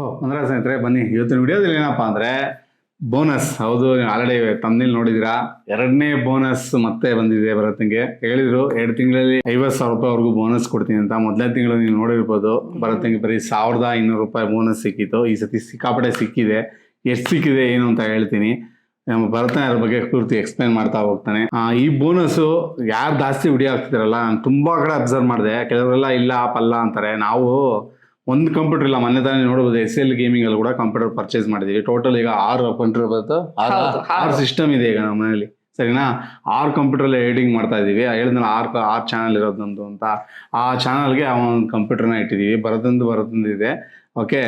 ಓ ಅಂದ್ರೆ ಸ್ನೇಹಿತರೆ, ಬನ್ನಿ. ಇವತ್ತಿನ ವಿಡಿಯೋದಲ್ಲಿ ಏನಪ್ಪ ಅಂದ್ರೆ ಬೋನಸ್ ಹೌದು ಆಲ್ರೆಡಿ ತಮ್ಮಲ್ಲಿ ನೋಡಿದಿರಾ ಎರಡನೇ ಬೋನಸ್ ಮತ್ತೆ ಬಂದಿದೆ ಭರತ್ಗೆ ಹೇಳಿದ್ರು, ಎರಡು ತಿಂಗಳಲ್ಲಿ ಐವತ್ತು ಸಾವಿರ ರೂಪಾಯಿವರೆಗೂ ಬೋನಸ್ ಕೊಡ್ತೀನಿ ಅಂತ. ಮೊದಲನೇ ತಿಂಗಳು ನೀವು ನೋಡಿರ್ಬೋದು. ಭರತ್ಗೆ ಬರೀ ಸಾವಿರದ ಇನ್ನೂರು ರೂಪಾಯಿ ಬೋನಸ್ ಸಿಕ್ಕಿತ್ತು. ಈ ಸತಿ ಸಿಕ್ಕಾಪಟ್ಟೆ ಸಿಕ್ಕಿದೆ. ಎಷ್ಟು ಸಿಕ್ಕಿದೆ, ಏನು ಅಂತ ಹೇಳ್ತೀನಿ. ನಮ್ಮ ಭರತನ ಅದ್ರ ಬಗ್ಗೆ ಪೂರ್ತಿ ಎಕ್ಸ್ಪ್ಲೈನ್ ಮಾಡ್ತಾ ಹೋಗ್ತಾನೆ. ಈ ಬೋನಸ್ಸು ಯಾರು ಜಾಸ್ತಿ ವಿಡಿಯೋ ಆಗ್ತಿದಾರಲ್ಲ ನಾನು ತುಂಬ ಕಡೆ ಅಬ್ಸರ್ವ್ ಮಾಡಿದೆ. ಕೆಲವರೆಲ್ಲ ಇಲ್ಲ, ಪಲ್ಲ ಅಂತಾರೆ. ನಾವು ಒಂದು ಕಂಪ್ಯೂಟರ್ ಇಲ್ಲ ಮೊನ್ನೆ ತಾನೇ ನೋಡಬಹುದು ಎಸ್ ಎಲ್ ಗೇಮಿಂಗ್ ಅಲ್ಲಿ ಕೂಡ ಕಂಪ್ಯೂಟರ್ ಪರ್ಚೇಸ್ ಮಾಡಿದೀವಿ. ಟೋಟಲ್ ಈಗ ಆರು ಕಂಪ್ಯೂಟರ್ ಬರುತ್ತೋ. ಆರು. ಸಿಸ್ಟಮ್ ಇದೆ ಈಗ ನಮ್ಮ ಮನೇಲಿ. ಸರಿನಾ? ಆರು ಕಂಪ್ಯೂಟರ್ ಎಡಿಟಿಂಗ್ ಮಾಡ್ತಾ ಇದೀವಿ. ಹೇಳಿದ್ನಲ್ಲ ಆರು ಆರು ಚಾನಲ್ ಇರೋದು ಅಂತ. ಆ ಚಾನಲ್ಗೆ ಒಂದು ಕಂಪ್ಯೂಟರ್ನ ಇಟ್ಟಿದೀವಿ. ಬರದಂದು ಬರದಂದು ಇದೆ. ಓಕೆ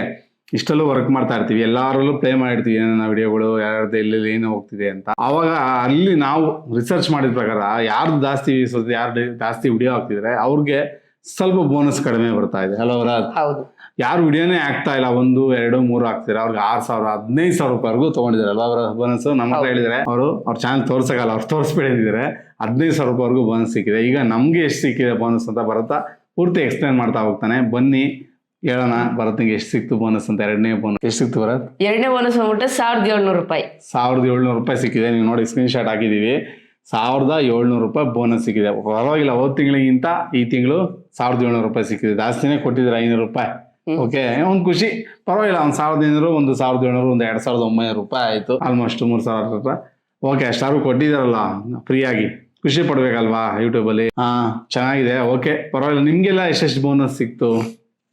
ಇಷ್ಟಲ್ಲೂ ವರ್ಕ್ ಮಾಡ್ತಾ ಇರ್ತೀವಿ. ಎಲ್ಲರಲ್ಲೂ ಪ್ಲೇ ಮಾಡಿರ್ತೀವಿ. ಏನೇನ ವಿಡಿಯೋಗಳು ಯಾರ್ದು ಎಲ್ಲೆಲ್ಲಿ ಏನು ಹೋಗ್ತಿದೆ ಅಂತ. ಅವಾಗ ಅಲ್ಲಿ ನಾವು ರಿಸರ್ಚ್ ಮಾಡಿದ ಪ್ರಕಾರ ಯಾರ್ದು ಜಾಸ್ತಿ ಯಾರು ಜಾಸ್ತಿ ವಿಡಿಯೋ ಹಾಕ್ತಿದ್ರೆ ಅವ್ರಿಗೆ ಸ್ವಲ್ಪ ಬೋನಸ್ ಕಡಿಮೆ ಬರ್ತಾ ಇದೆ. ಹಲೋ ರಾಜ್ ಹೌದು. ಯಾರು ವಿಡಿಯೋನೇ ಆಗ್ತಾ ಇಲ್ಲ ಒಂದು ಎರಡು ಮೂರು ಆಗ್ತಿರ ಅವ್ರಿಗೆ ಆರು ಸಾವಿರ ಹದಿನೈದು ಸಾವಿರ ರೂಪಾಯಿವರೆಗೂ ತಗೊಂಡಿದ್ದಾರೆ ಅಲ್ವಾ ಅವರ ಬೋನಸ್ ನಮ್ಮ ಹತ್ರ ಅವರು ಅವ್ರ ಚಾನಲ್ ತೋರ್ಸಕ್ಕಲ್ಲ ಅವ್ರು ತೋರಿಸ್ಬೇಡಿ ಅಂದಿದ್ದಾರೆ. ಹದಿನೈದು ಸಾವಿರ ರೂಪಾಯಿವರೆಗೂ ಬೋನಸ್ ಸಿಕ್ಕಿದೆ. ಈಗ ನಮ್ಗೆ ಎಷ್ಟು ಸಿಕ್ಕಿದೆ ಬೋನಸ್ ಅಂತ ಬರುತ್ತಾ? ಪೂರ್ತಿ ಎಕ್ಸ್ಪ್ಲೈನ್ ಮಾಡ್ತಾ ಹೋಗ್ತಾನೆ. ಬನ್ನಿ ಹೇಳೋಣ ಭರತ್ನಿಗೆ ಎಷ್ಟು ಸಿಕ್ತು ಬೋನಸ್ ಅಂತ ಎರಡನೇ ಬೋನಸ್ ಎಷ್ಟು ಸಿಕ್ತು ಭರತ್? ಎರಡನೇ ಬೋನಸ್ ಬಂದ್ಬಿಟ್ಟು ಸಾವಿರದ ಏಳ್ನೂರು ರೂಪಾಯಿ. ಸಾವಿರದ ಏಳ್ನೂರು ರೂಪಾಯಿ ಸಿಕ್ಕಿದೆ. ನೀವು ನೋಡಿ ಸ್ಕ್ರೀನ್ ಶಾಟ್ ಹಾಕಿದೀವಿ ಸಾವಿರದ ಏಳ್ನೂರು ರೂಪಾಯಿ ಬೋನಸ್ ಸಿಕ್ಕಿದೆ. ಪರವಾಗಿಲ್ಲ ಹೋದ ತಿಂಗಳಿಗಿಂತ ಈ ತಿಂಗಳು ಸಾವಿರದ ಏಳ್ನೂರು ರೂಪಾಯಿ ಸಿಕ್ಕಿದೆ. ಜಾಸ್ತಿನೇ ಕೊಟ್ಟಿದ್ರು ಐನೂರು ರೂಪಾಯಿ? ಓಕೆ ಒಂದು ಖುಷಿ. ಪರವಾಗಿಲ್ಲ ಒಂದು ಸಾವಿರದ ಐನೂರು ಒಂದು ಸಾವಿರದ ಏಳ್ನೂರು ಒಂದು ಎರಡು ಸಾವಿರದ ಒಂಬೈನೂರು ರೂಪಾಯಿ ಆಯಿತು. ಆಲ್ಮೋಸ್ಟ್ ಮೂರು ಸಾವಿರ ರೂಪಾಯಿ ಓಕೆ ಅಷ್ಟಾರು ಕೊಟ್ಟಿದ್ದಾರಲ್ಲ ಫ್ರೀಯಾಗಿ. ಖುಷಿ ಪಡ್ಬೇಕಲ್ವಾ ಯೂಟ್ಯೂಬಲ್ಲಿ? ಹಾಂ ಚೆನ್ನಾಗಿದೆ. ಓಕೆ ಪರವಾಗಿಲ್ಲ ನಿಮಗೆಲ್ಲ ಎಷ್ಟೆಷ್ಟು ಬೋನಸ್ ಸಿಕ್ತು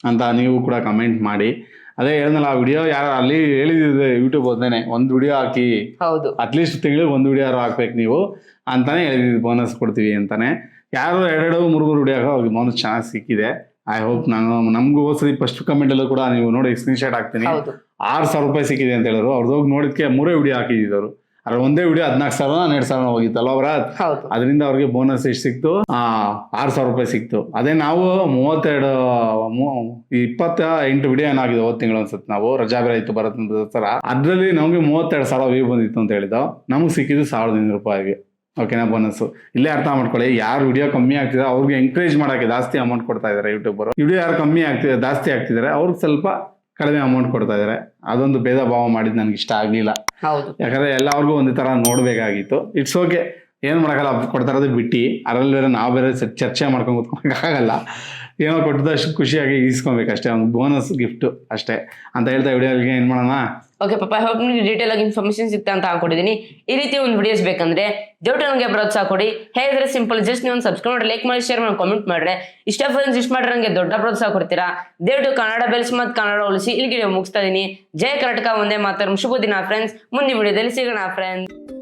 ಅಂತ ನೀವು ಕೂಡ ಕಮೆಂಟ್ ಮಾಡಿ. ಅದೇ ಹೇಳಿದ್ನಲ್ಲ ಆ ವಿಡಿಯೋ ಯಾರು ಅಲ್ಲಿ ಹೇಳಿದ್ದೆ ಯೂಟ್ಯೂಬ್ ಒಂದೇನೆ ಒಂದು ವಿಡಿಯೋ ಹಾಕಿ. ಹೌದು. ಅಟ್ಲೀಸ್ಟ್ ತಿಂಗಳಿಗೆ ಒಂದು ವಿಡಿಯೋ ಹಾಕ್ಬೇಕು ನೀವು ಅಂತಾನೆ ಹೇಳಿದ್ವಿ ಬೋನಸ್ ಕೊಡ್ತೀವಿ ಅಂತಾನೆ. ಯಾರು ಎರಡೆರಡು ಮೂರು ಮೂರು ವಿಡಿಯೋ ಅವ್ರಿಗೆ ಬೋನಸ್ ಚೆನ್ನಾಗಿ ಸಿಕ್ಕಿದೆ. ಐ ಹೋಪ್ ನಾನು ನಮಗೂ ಸರಿ ಫಸ್ಟ್ ಕಮೆಂಟಲ್ಲೂ ಕೂಡ ನೀವು ನೋಡಿ ಸ್ಕ್ರೀನ್ ಶಾಟ್ ಹಾಕ್ತೀನಿ ಆರು ಸಾವಿರ ರೂಪಾಯಿ ಸಿಕ್ಕಿದೆ ಅಂತ ಹೇಳಿದ್ರು. ಅವ್ರದ್ದು ಹೋಗಿ ನೋಡಿದ್ಕೆ ಮೂರೇ ವಿಡಿಯೋ ಹಾಕಿದ್ರು ಅದ್ರ ಒಂದೇ ವಿಡಿಯೋ ಹದಿನಾಲ್ಕು ಸಾವಿರ ಹನ್ನೆರಡು ಸಾವಿರ ಹೋಗಿತ್ತಲ್ಲ ಅವರ ಹೌದು. ಅದರಿಂದ ಅವ್ರಿಗೆ ಬೋನಸ್ ಎಷ್ಟು ಸಿಕ್ತು? ಆರು ಸಾವಿರ ರೂಪಾಯಿ ಸಿಕ್ತು. ಅದೇ ನಾವು ಮೂವತ್ತೆರಡು ಇಪ್ಪತ್ತ ಎಂಟು ವಿಡಿಯೋ ಏನಾಗಿದೆ ಹೋದ್ ತಿಂಗಳು ಅನ್ಸುತ್ತೆ ನಾವು ರಜಾ ಬೇರೆ ಇತ್ತು ಸರ ಅದರಲ್ಲಿ ನಮಗೆ ಮೂವತ್ತೆರಡು ಸಾವಿರ ವ್ಯೂ ಬಂದಿತ್ತು ಅಂತ ಹೇಳಿದ್ದು. ನಮಗೆ ಸಿಕ್ಕಿದ್ದು ಸಾವಿರದ ಇನ್ನೂರು ರೂಪಾಯಿಗೆ ಓಕೆನಾ ಬೋನಸ್ ಇಲ್ಲೇ ಅರ್ಥ ಮಾಡ್ಕೊಳ್ಳಿ ಯಾರು ವಿಡಿಯೋ ಕಮ್ಮಿ ಆಗ್ತಿದೆ ಅವ್ರಿಗೆ ಎಂಕರೇಜ್ ಮಾಡೋಕ್ಕೆ ಜಾಸ್ತಿ ಅಮೌಂಟ್ ಕೊಡ್ತಾ ಇದ್ದಾರೆ ಯೂಟ್ಯೂಬರು ವಿಡಿಯೋ ಯಾರು ಕಮ್ಮಿ ಆಗ್ತಿದೆ ಜಾಸ್ತಿ ಆಗ್ತಿದ್ದಾರೆ ಅವ್ರಿಗೆ ಸ್ವಲ್ಪ ಕಡಿಮೆ ಅಮೌಂಟ್ ಕೊಡ್ತಾ ಇದಾರೆ. ಅದೊಂದು ಭೇದ ಭಾವ ಮಾಡಿದ್ದು ನನಗೆ ಇಷ್ಟ ಆಗಲಿಲ್ಲ. ಹೌದು. ಯಾಕಂದ್ರೆ ಎಲ್ಲರಿಗೂ ಒಂದೇ ತರ ನೋಡ್ಬೇಕಾಗಿತ್ತು. ಇಟ್ಸ್ ಓಕೆ ಏನ್ ಮಾಡೋಕ್ಕಲ್ಲ ಕೊಡ್ತಾ ಇರೋದು ಬಿಟ್ಟು. ಅದರಲ್ಲಿ ಬೇರೆ ನಾವು ಬೇರೆ ಚರ್ಚೆ ಮಾಡ್ಕೊಂಡು ಕೂತ್ಕೊಳಕ್ಕಾಗಲ್ಲ ಏನೋ ಕೊಟ್ಟದಷ್ಟು ಖುಷಿಯಾಗಿ ಈಸ್ಕೊಬೇಕು ಅಷ್ಟೇ, ಒಂದು ಬೋನಸ್ ಗಿಫ್ಟ್ ಅಷ್ಟೇ. ಅಂತ ಹೇಳ್ತಾ ವಿಡಿಯೋಗೆ ಏನ್ ಮಾಡೋಣ? ಓಕೆ ಪಾಪ ಹೋಪ್ ನಿಮಗೆ ಡೀಟೇಲ್ ಆಗಿ ಇನ್ಫಾರ್ಮೇಶನ್ ಸಿಗ್ತಾ ಅಂತ ಹಾಕೊಂಡಿದ್ದೀನಿ ಈ ರೀತಿ ಒಂದು ವಿಡಿಯೋಸ್ ಬೇಕಂದ್ರೆ ದೇವ್ಟ ನನಗೆ ಪ್ರೋತ್ಸಾಹ ಕೊಡಿ. ಹೇಳಿದ್ರೆ ಸಿಂಪಲ್ ಜಸ್ಟ್ ನೀವು ಒಂದು ಸಬ್ಸ್ಕ್ರೈಬ್ ಮಾಡಿ ಲೈಕ್ ಮಾಡಿ ಶೇರ್ ಮಾಡಿ ಕಾಮೆಂಟ್ ಮಾಡ್ರೆ. ಇಷ್ಟ ಫ್ರೆಂಡ್ಸ್ ಇಷ್ಟ ಮಾಡ್ರೆ ನನಗೆ ದೊಡ್ಡ ಪ್ರೋತ್ಸಾಹ ಕೊಡ್ತೀರಾ? ದೇವ್ಟು ಕನ್ನಡ ಬೆಲ್ಸ್ ಮತ್ತು ಕನ್ನಡ ಉಳಿಸಿ ಇಲ್ಲಿಗೆ ಮುಗಿಸ್ತಾ ಇದ್ದೀನಿ ಜಯ ಕರ್ನಾಟಕ, ಒಂದೇ ಮಾತಾಡ ಶುಭ ದಿನ ಫ್ರೆಂಡ್ಸ್ ಮುಂದಿನ ವಿಡಿಯೋದಲ್ಲಿ ಸಿಗೋಣ ಫ್ರೆಂಡ್ಸ್